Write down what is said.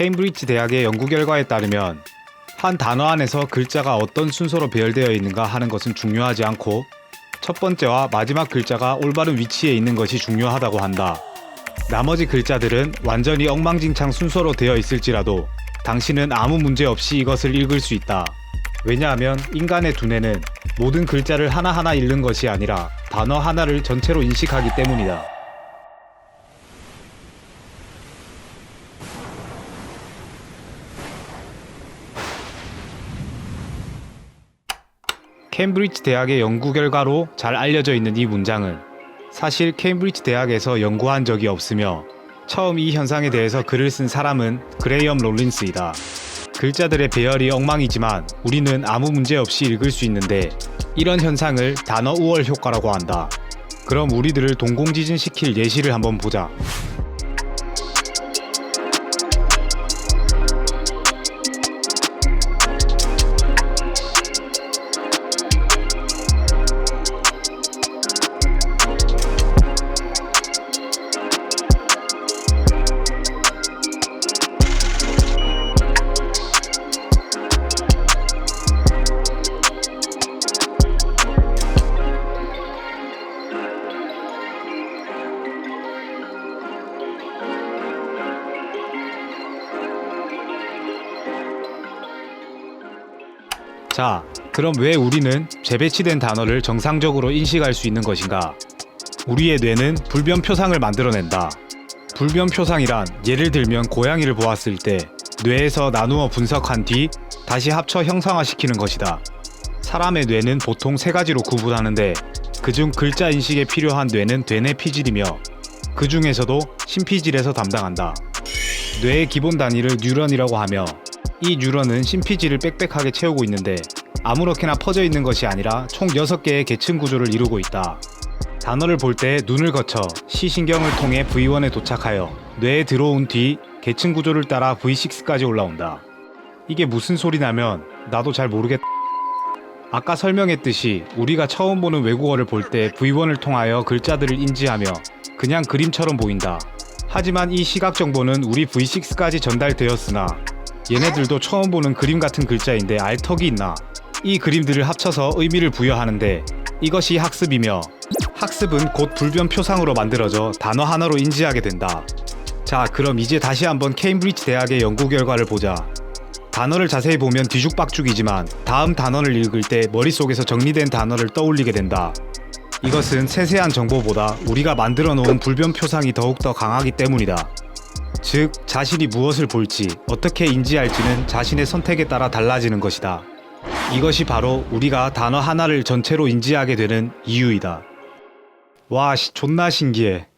케임브리지 대학의 연구 결과에 따르면 한 단어 안에서 글자가 어떤 순서로 배열되어 있는가 하는 것은 중요하지 않고 첫 번째와 마지막 글자가 올바른 위치에 있는 것이 중요하다고 한다. 나머지 글자들은 완전히 엉망진창 순서로 되어 있을지라도 당신은 아무 문제 없이 이것을 읽을 수 있다. 왜냐하면 인간의 두뇌는 모든 글자를 하나하나 읽는 것이 아니라 단어 하나를 전체로 인식하기 때문이다. 케임브리지 대학의 연구 결과로 잘 알려져 있는 이 문장은 사실 케임브리지 대학에서 연구한 적이 없으며 처음 이 현상에 대해서 글을 쓴 사람은 그레이엄 롤린스이다. 글자들의 배열이 엉망이지만 우리는 아무 문제 없이 읽을 수 있는데 이런 현상을 단어 우월 효과라고 한다. 그럼 우리들을 동공지진시킬 예시를 한번 보자. 자, 그럼 왜 우리는 재배치된 단어를 정상적으로 인식할 수 있는 것인가? 우리의 뇌는 불변 표상을 만들어낸다. 불변 표상이란 예를 들면 고양이를 보았을 때 뇌에서 나누어 분석한 뒤 다시 합쳐 형상화시키는 것이다. 사람의 뇌는 보통 세 가지로 구분하는데 그중 글자 인식에 필요한 뇌는 되뇌 피질이며 그 중에서도 심피질에서 담당한다. 뇌의 기본 단위를 뉴런이라고 하며 이 뉴런은 심피질을 빽빽하게 채우고 있는데 아무렇게나 퍼져 있는 것이 아니라 총 6개의 계층 구조를 이루고 있다. 단어를 볼 때 눈을 거쳐 시신경을 통해 V1에 도착하여 뇌에 들어온 뒤 계층 구조를 따라 V6까지 올라온다. 이게 무슨 소리냐면 나도 잘 모르겠. 아까 설명했듯이 우리가 처음 보는 외국어를 볼 때 V1을 통하여 글자들을 인지하며 그냥 그림처럼 보인다. 하지만 이 시각 정보는 우리 V6까지 전달되었으나 얘네들도 처음 보는 그림 같은 글자인데 알 턱이 있나? 이 그림들을 합쳐서 의미를 부여하는데 이것이 학습이며 학습은 곧 불변 표상으로 만들어져 단어 하나로 인지하게 된다. 자, 그럼 이제 다시 한번 케임브리지 대학의 연구 결과를 보자. 단어를 자세히 보면 뒤죽박죽이지만 다음 단어를 읽을 때 머릿속에서 정리된 단어를 떠올리게 된다. 이것은 세세한 정보보다 우리가 만들어 놓은 불변 표상이 더욱더 강하기 때문이다. 즉, 자신이 무엇을 볼지, 어떻게 인지할지는 자신의 선택에 따라 달라지는 것이다. 이것이 바로 우리가 단어 하나를 전체로 인지하게 되는 이유이다. 와, 씨, 존나 신기해.